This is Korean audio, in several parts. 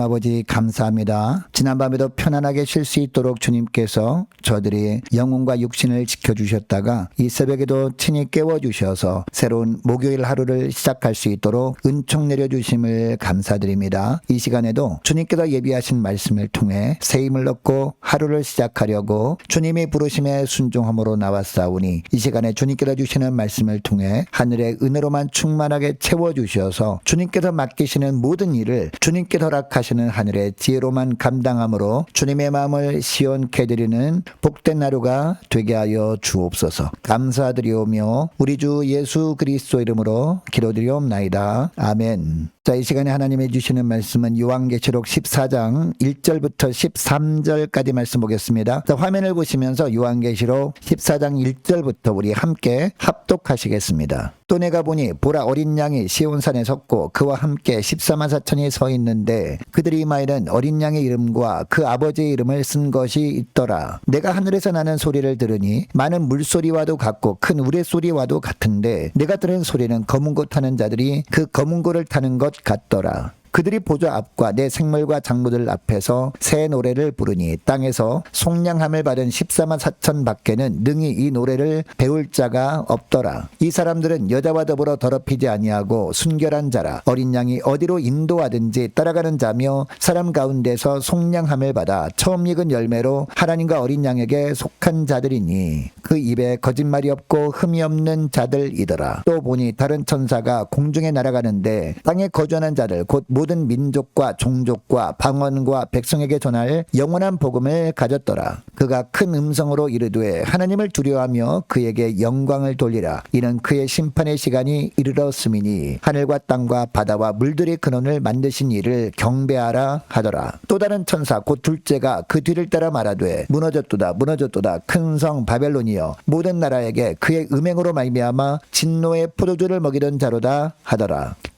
하나님 아버지 감사합니다. 지난밤에도 편안하게 쉴 수 있도록 주님께서 저들이 영혼과 육신을 지켜주셨다가 이 새벽에도 친히 깨워주셔서 새로운 목요일 하루를 시작할 수 있도록 은총 내려주심을 감사드립니다. 이 시간에도 주님께서 예비하신 말씀을 통해 새 힘을 얻고 하루를 시작하려고 주님이 부르심에 순종함으로 나왔사오니 이 시간에 주님께서 주시는 말씀을 통해 하늘의 은혜로만 충만하게 채워주셔서 주님께서 맡기시는 모든 일을 주님께서 허락하 시는 하늘의 지혜로만 감당함으로 주님의 마음을 시원케 드리는 복된 하루가 되게 하여 주옵소서. 감사드리오며 우리 주 예수 그리스도 이름으로 기도드리옵나이다. 아멘 자, 이 시간에 하나님이 주시는 말씀은 요한계시록 14장 1절부터 13절까지 말씀 보겠습니다. 자, 화면을 보시면서 요한계시록 14장 1절부터 우리 함께 합독하시겠습니다. 또 내가 보니 보라 어린 양이 시온산에 섰고 그와 함께 14만 사천이 서 있는데 그들이 이마에는 어린 양의 이름과 그 아버지의 이름을 쓴 것이 있더라. 내가 하늘에서 나는 소리를 들으니 많은 물소리와도 같고 큰 우레소리와도 같은데 내가 들은 소리는 검은 고 타는 자들이 그 검은 고를 타는 것 같더라. 그들이 보좌 앞과 내 생물과 장로들 앞에서 새 노래를 부르니 땅에서 속량함을 받은 14만 4천 밖에는 능히 이 노래를 배울 자가 없더라. 이 사람들은 여자와 더불어 더럽히지 아니하고 순결한 자라 어린 양이 어디로 인도하든지 따라가는 자며 사람 가운데서 속량함을 받아 처음 익은 열매로 하나님과 어린 양에게 속한 자들이니 그 입에 거짓말이 없고 흠이 없는 자들이더라. 또 보니 다른 천사가 공중에 날아가는데 땅에 거주하는 자들 곧 모든 민족과 종족과 방언과 백성에게 전할 영원한 복음을 가졌더라. 그가 큰 음성으로 이르되 하나님을 두려워하며 그에게 영광을 돌리라. 이는 그의 심판의 시간이 이르렀음이니 하늘과 땅과 바다와 물들의 근원을 만드신 이를 경배하라 하더라. 또 다른 천사 곧 둘째가 그 뒤를 따라 말하되 무너졌도다 무너졌도다 큰 성 바벨론이여 모든 나라에게 그의 음행으로 말미암아 진노의 포도주를 먹이던 자로다 하더라.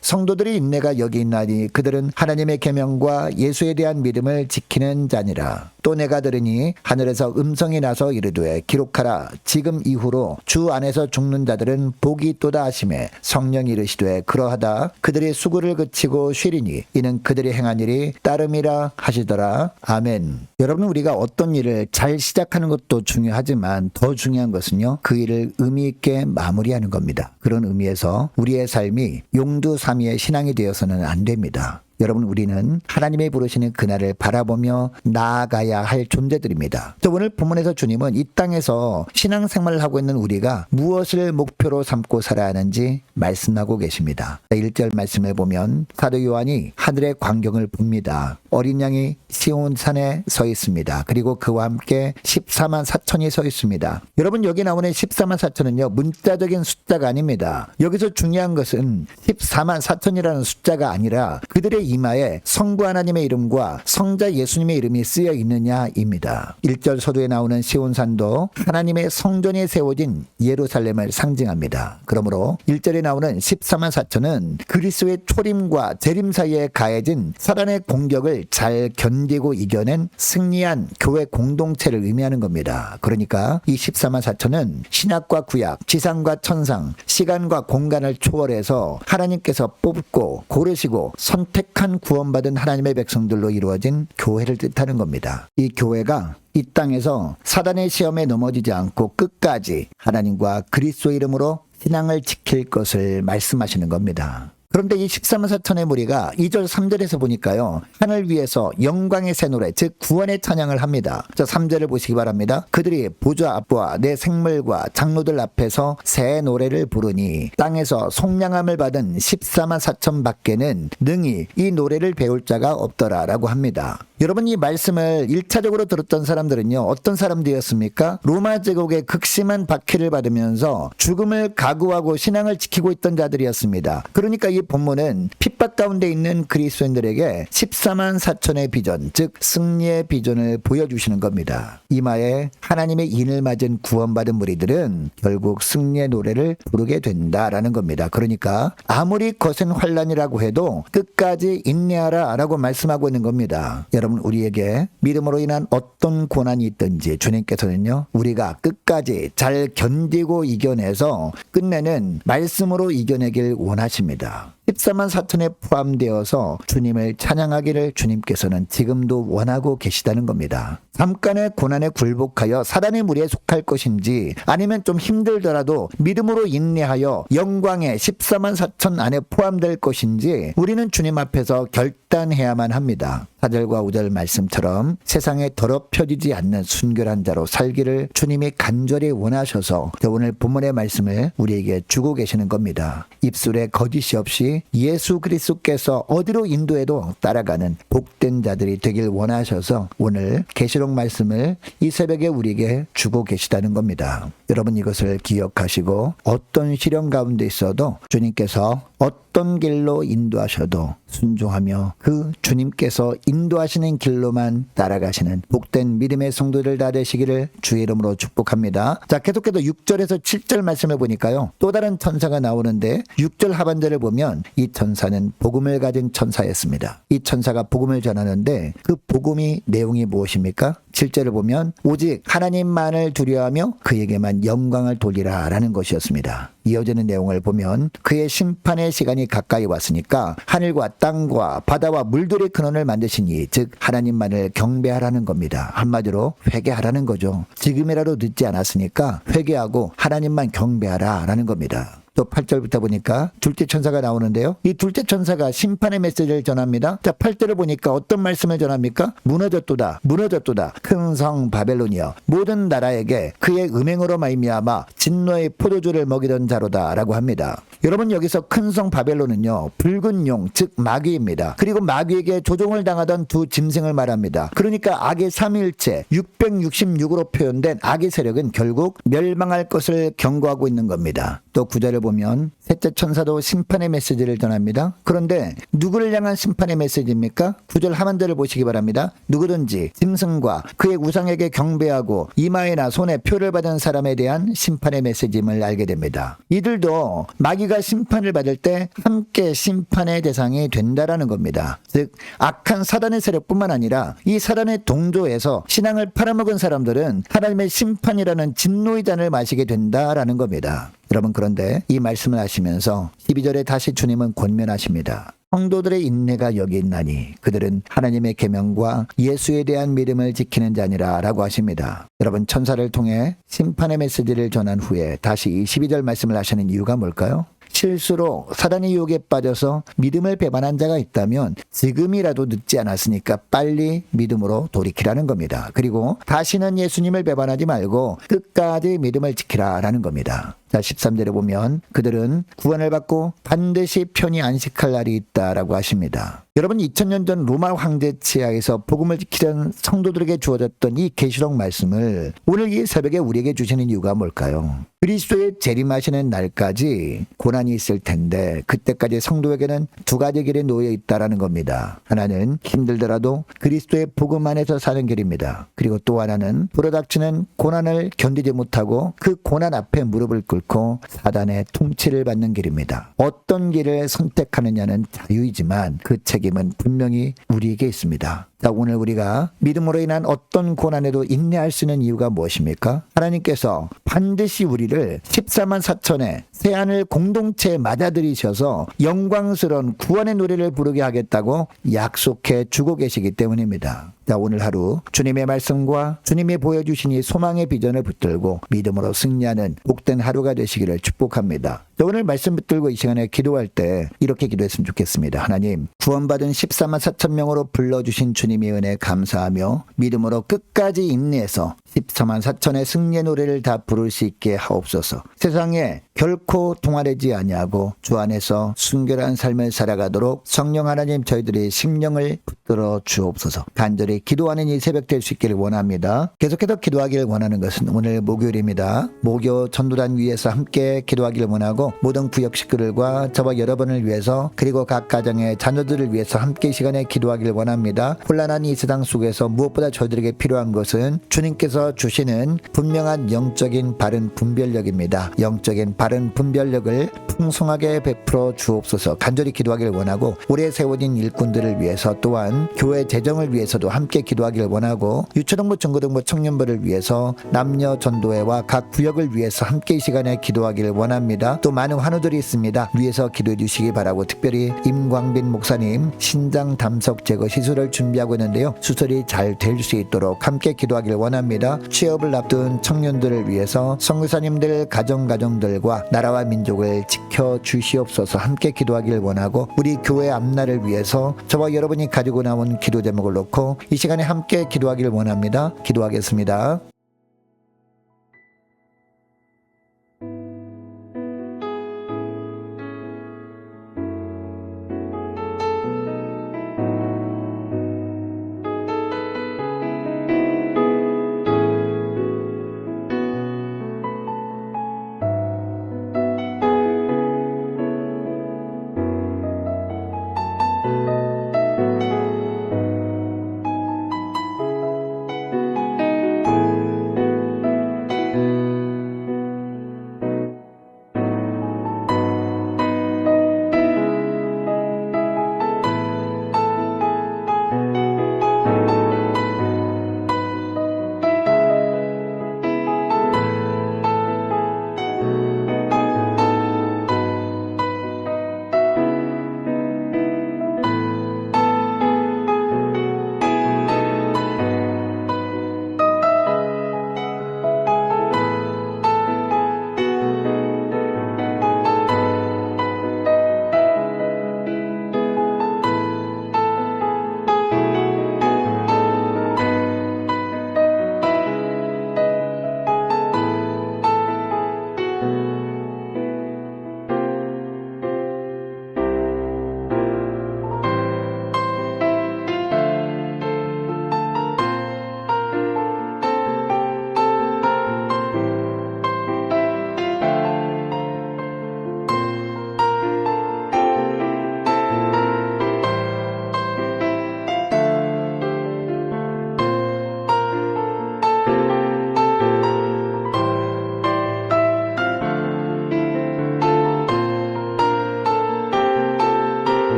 성도들이 인내가 여기 있나니 그들은 하나님의 계명과 예수에 대한 믿음을 지키는 자니라. 또 내가 들으니 하늘에서 음성이 나서 이르되 기록하라. 지금 이후로 주 안에서 죽는 자들은 복이 있도다 하심에 성령이 이르시되 그러하다. 그들의 수고를 그치고 쉬리니 이는 그들이 행한 일이 따름이라 하시더라. 아멘. 여러분 우리가 어떤 일을 잘 시작하는 것도 중요하지만 더 중요한 것은요 그 일을 의미 있게 마무리하는 겁니다. 그런 의미에서 우리의 삶이 용두 삼이의 신앙이 되어서는 안 됩니다 여러분 우리는 하나님의 부르시는 그날을 바라보며 나아가야 할 존재들입니다. 또 오늘 본문에서 주님은 이 땅에서 신앙생활을 하고 있는 우리가 무엇을 목표로 삼고 살아야 하는지 말씀하고 계십니다. 1절 말씀에 보면 사도 요한이 하늘의 광경을 봅니다. 어린 양이 시온 산에 서 있습니다. 그리고 그와 함께 14만 4천이 서 있습니다. 여러분 여기 나오는 14만 4천은요 문자적인 숫자가 아닙니다. 여기서 중요한 것은 14만 4천이라는 숫자가 아니라 그들의 이마에 성부 하나님의 이름과 성자 예수님의 이름이 쓰여 있느냐입니다. 1절 서두에 나오는 시온산도 하나님의 성전이 세워진 예루살렘을 상징합니다. 그러므로 1절에 나오는 14만 4천은 그리스도의 초림과 재림 사이에 가해진 사단의 공격을 잘 견디고 이겨낸 승리한 교회 공동체를 의미하는 겁니다. 그러니까 이 14만 4천은 신약과 구약, 지상과 천상, 시간과 공간을 초월해서 하나님께서 뽑고 고르시고 선택 한 구원받은 하나님의 백성들로 이루어진 교회를 뜻하는 겁니다. 이 교회가 이 땅에서 사단의 시험에 넘어지지 않고 끝까지 하나님과 그리스도 이름으로 신앙을 지킬 것을 말씀하시는 겁니다. 그런데 이 14만 4천의 무리가 2절 3절에서 보니까요. 하늘 위에서 영광의 새 노래 즉 구원의 찬양을 합니다. 저 3절을 보시기 바랍니다. 그들이 보좌 앞과 내 생물과 장로들 앞에서 새 노래를 부르니 땅에서 속량함을 받은 14만 4천 밖에는 능히 이 노래를 배울 자가 없더라라고 합니다. 여러분 이 말씀을 1차적으로 들었던 사람들은요. 어떤 사람들이었습니까? 로마 제국의 극심한 박해를 받으면서 죽음을 각오하고 신앙을 지키고 있던 자들이었습니다. 그러니까 이 본문은 핍박 가운데 있는 그리스도인들에게 14만 4천의 비전, 즉 승리의 비전을 보여주시는 겁니다. 이마에 하나님의 인을 맞은 구원받은 무리들은 결국 승리의 노래를 부르게 된다라는 겁니다. 그러니까 아무리 거센 환란이라고 해도 끝까지 인내하라라고 말씀하고 있는 겁니다. 여러분 우리에게 믿음으로 인한 어떤 고난이 있든지 주님께서는요 우리가 끝까지 잘 견디고 이겨내서 끝내는 말씀으로 이겨내길 원하십니다. 14만 4천에 포함되어서 주님을 찬양하기를 주님께서는 지금도 원하고 계시다는 겁니다. 잠깐의 고난에 굴복하여 사단의 무리에 속할 것인지 아니면 좀 힘들더라도 믿음으로 인내하여 영광의 14만 4천 안에 포함될 것인지 우리는 주님 앞에서 결단해야만 합니다. 4절과 5절 말씀처럼 세상에 더럽혀지지 않는 순결한 자로 살기를 주님이 간절히 원하셔서 오늘 본문의 말씀을 우리에게 주고 계시는 겁니다. 입술에 거짓이 없이 예수 그리스도께서 어디로 인도해도 따라가는 복된 자들이 되길 원하셔서 오늘 계시록 말씀을 이 새벽에 우리에게 주고 계시다는 겁니다. 여러분 이것을 기억하시고 어떤 시련 가운데 있어도 주님께서 어떤 길로 인도하셔도 순종하며 그 주님께서 인도하시는 길로만 따라가시는 복된 믿음의 성도들 다 되시기를 주의 이름으로 축복합니다. 자, 계속해서 6절에서 7절 말씀을 보니까요. 또 다른 천사가 나오는데 6절 하반절을 보면 이 천사는 복음을 가진 천사였습니다. 이 천사가 복음을 전하는데 그 복음이 내용이 무엇입니까? 7절을 보면 오직 하나님만을 두려워하며 그에게만 영광을 돌리라 라는 것이었습니다. 이어지는 내용을 보면 그의 심판의 시간이 가까이 왔으니까 하늘과 땅과 바다와 물들의 근원을 만드시니 즉 하나님만을 경배하라는 겁니다. 한마디로 회개하라는 거죠. 지금이라도 늦지 않았으니까 회개하고 하나님만 경배하라라는 겁니다. 또 8절부터 보니까 둘째 천사가 나오는데요. 이 둘째 천사가 심판의 메시지를 전합니다. 자, 8절을 보니까 어떤 말씀을 전합니까? 무너졌도다. 무너졌도다. 큰 성 바벨론이여 모든 나라에게 그의 음행으로 말미암아 진노의 포도주를 먹이던 자로다라고 합니다. 여러분 여기서 큰 성 바벨론은요. 붉은 용, 즉 마귀입니다. 그리고 마귀에게 조종을 당하던 두 짐승을 말합니다. 그러니까 악의 삼일체 666으로 표현된 악의 세력은 결국 멸망할 것을 경고하고 있는 겁니다. 또 구절을 보면 셋째 천사도 심판의 메시지를 전합니다. 그런데 누구를 향한 심판의 메시지입니까? 구절 하반절을 보시기 바랍니다. 누구든지 짐승과 그의 우상에게 경배하고 이마에나 손에 표를 받은 사람에 대한 심판의 메시지임을 알게 됩니다. 이들도 마귀가 심판을 받을 때 함께 심판의 대상이 된다라는 겁니다. 즉 악한 사단의 세력뿐만 아니라 이 사단의 동조에서 신앙을 팔아먹은 사람들은 하나님의 심판이라는 진노의 잔을 마시게 된다라는 겁니다. 여러분 그런데 이 말씀을 하시면서 12절에 다시 주님은 권면하십니다. 성도들의 인내가 여기 있나니 그들은 하나님의 계명과 예수에 대한 믿음을 지키는 자니라라고 하십니다. 여러분 천사를 통해 심판의 메시지를 전한 후에 다시 이 12절 말씀을 하시는 이유가 뭘까요? 실수로 사단의 유혹에 빠져서 믿음을 배반한 자가 있다면 지금이라도 늦지 않았으니까 빨리 믿음으로 돌이키라는 겁니다. 그리고 다시는 예수님을 배반하지 말고 끝까지 믿음을 지키라라는 겁니다. 자, 13절에 보면 그들은 구원을 받고 반드시 편히 안식할 날이 있다라고 하십니다. 여러분 2000년 전 로마 황제 치하에서 복음을 지키던 성도들에게 주어졌던 이 계시록 말씀을 오늘 이 새벽에 우리에게 주시는 이유가 뭘까요? 그리스도의 재림하시는 날까지 고난이 있을 텐데 그때까지 성도에게는 두 가지 길이 놓여 있다라는 겁니다. 하나는 힘들더라도 그리스도의 복음 안에서 사는 길입니다. 그리고 또 하나는 불어닥치는 고난을 견디지 못하고 그 고난 앞에 무릎을 꿇고 사단의 통치를 받는 길입니다. 어떤 길을 선택하느냐는 자유이지만 그 책임은 분명히 우리에게 있습니다. 자, 오늘 우리가 믿음으로 인한 어떤 고난에도 인내할 수 있는 이유가 무엇입니까? 하나님께서 반드시 우리를 14만 4천의 새하늘 공동체에 맞아들이셔서 영광스러운 구원의 노래를 부르게 하겠다고 약속해 주고 계시기 때문입니다. 자, 오늘 하루 주님의 말씀과 주님이 보여주신 이 소망의 비전을 붙들고 믿음으로 승리하는 복된 하루가 되시기를 축복합니다. 자, 오늘 말씀 붙들고 이 시간에 기도할 때 이렇게 기도했으면 좋겠습니다. 하나님, 구원받은 14만 4천 명으로 불러주신 주님 의 은혜 감사하며 믿음으로 끝까지 인내해서 14만 4천의 승리의 노래를 다 부를 수 있게 하옵소서. 세상에 결코 동화되지 아니하고 주 안에서 순결한 삶을 살아가도록 성령 하나님 저희들의 심령을 붙들어 주옵소서. 간절히 기도하는 이 새벽 될 수 있기를 원합니다. 계속해서 기도하기를 원하는 것은 오늘 목요일입니다. 목요 전도단 위에서 함께 기도하기를 원하고 모든 구역 식구들과 저와 여러분을 위해서 그리고 각 가정의 자녀들을 위해서 함께 이 시간에 기도하기를 원합니다. 혼란한 이 세상 속에서 무엇보다 저희들에게 필요한 것은 주님께서 주시는 분명한 영적인 바른 분별력입니다. 영적인 바른 분별력을 풍성하게 베풀어 주옵소서 간절히 기도하기를 원하고 오래 세워진 일꾼들을 위해서 또한 교회 재정을 위해서도 함께 기도하기를 원하고 유초등부 중고등부 청년부를 위해서 남녀 전도회와 각 구역을 위해서 함께 이 시간에 기도하기를 원합니다. 또 많은 환우들이 있습니다. 위에서 기도해 주시기 바라고 특별히 임광빈 목사님 신장 담석 제거 시술을 준비하고 있는데요. 수술이 잘 될 수 있도록 함께 기도하기를 원합니다. 취업을 앞둔 청년들을 위해서 성교사님들 가정 가정들과 나라와 민족을 지켜 주시옵소서 함께 기도하기를 원하고 우리 교회 앞날을 위해서 저와 여러분이 가지고 나온 기도 제목을 놓고 이 시간에 함께 기도하기를 원합니다. 기도하겠습니다.